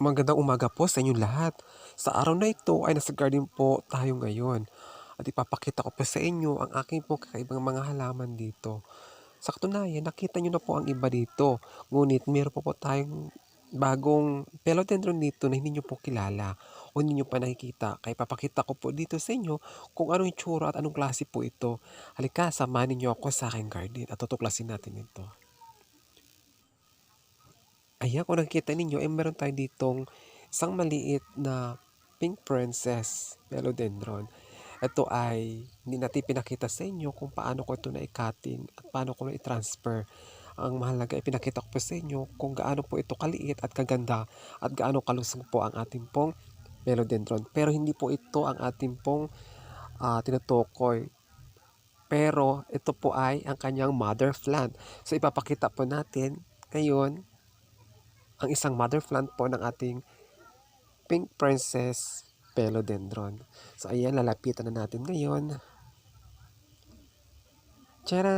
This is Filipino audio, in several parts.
Magandang umaga po sa inyong lahat. Sa araw na ito ay nasa garden po tayo ngayon. At ipapakita ko po sa inyo ang aking po kakaibang mga halaman dito. Sa katunayan, nakita nyo na po ang iba dito. Ngunit meron po po tayong bagong philodendron dito na hindi nyo po kilala o hindi nyo pa nakikita. Kaya papakita ko po dito sa inyo kung anong itsura at anong klase po ito. Halika, samahan ninyo ako sa aking garden at tutuklasin natin ito. Ayan, kung nakikita ninyo, eh meron tayo ditong isang maliit na pink princess philodendron. Ito ay hindi natin pinakita sa inyo kung paano ko ito na-cutting at paano ko na-transfer. Ang mahalaga ay pinakita ko po sa inyo kung gaano po ito kaliit at kaganda at gaano kalusog po ang ating pong philodendron. Pero hindi po ito ang ating pong uh, tinutukoy. Pero ito po ay ang kanyang mother plant. So ipapakita po natin ngayon ang isang mother plant po ng ating pink princess philodendron. So ayan, lalapitan na natin ngayon. Tara!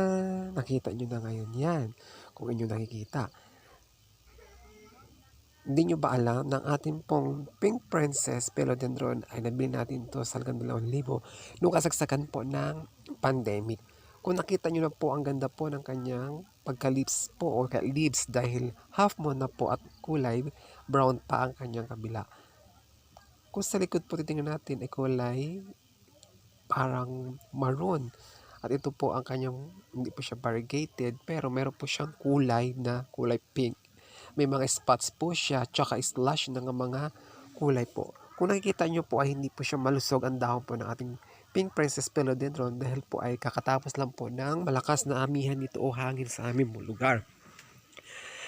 Nakita nyo na ngayon yan. Kung inyo nakikita. Hindi nyo ba alam ng ating pong pink princess philodendron ay nabili natin to sa halagang 2,000 nung kasagsagan po ng pandemic. Kung nakita nyo na po, ang ganda po ng kanyang pagka-lips po o leaves dahil half moon na po at kulay brown pa ang kanyang kabila. Kung sa likod po titingnan natin ay kulay parang maroon. At ito po ang kanyang, hindi po siya variegated, pero meron po siyang kulay na kulay pink. May mga spots po siya, tsaka slash ng mga kulay po. Kung nakikita nyo po ay hindi po siya malusog ang dahon po ng ating Pink Princess Philodendron dahil po ay kakatapos lang po ng malakas na amihan dito o hangin sa aming lugar.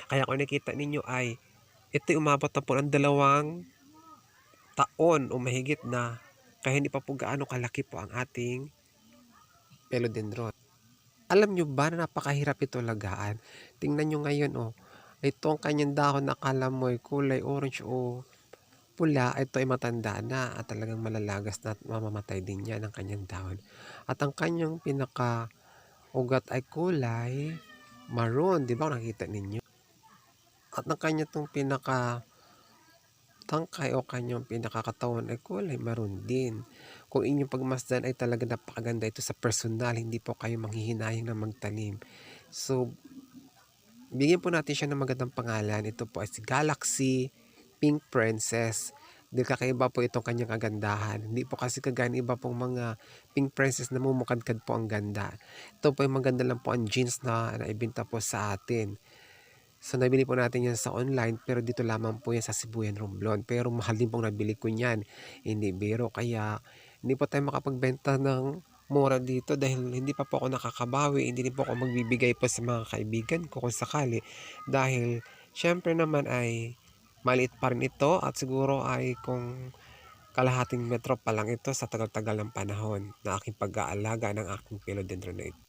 Kaya kung nakita ninyo ay ito umabot na po ng dalawang taon o mahigit na kaya hindi pa po gaano kalaki po ang ating philodendron. Alam nyo ba na napakahirap ito lagaan? Tingnan nyo ngayon oh, ito ang kanyang dahon na akala mo ay kulay orange o pula, ito ay matanda na at talagang malalagas na at mamamatay din yan ang kanyang dahon. At ang kanyang pinaka ugat ay kulay maroon, di ba nakita ninyo? At ang kanya itong pinaka tangkay o kanyang pinakakatawan ay kulay maroon din. Kung inyong pagmasdan ay talaga napakaganda ito sa personal, hindi po kayo manghihinayang na magtanim. So, bigyan po natin siya ng magandang pangalan. Ito po ay si Galaxy Pink Princess. Dahil kakaiba po itong kanyang kagandahan. Hindi po kasi kagaya iba pong mga Pink Princess na mumukadkad po ang ganda. Ito po yung maganda lang po ang jeans na naibinta po sa atin. So nabili po natin yan sa online pero dito lamang po yan sa Sibuyan Romblon. Pero mahal din pong nabili ko yan. Hindi biro kaya hindi po tayo makapagbenta ng mura dito dahil hindi pa po ako nakakabawi. Hindi din po ako magbibigay po sa mga kaibigan ko kung sakali. Dahil syempre naman ay maliit pa rin ito at siguro ay kung kalahating metro pa lang ito sa tagal-tagal ng panahon na aking pag-aalaga ng aking philodendron na ito.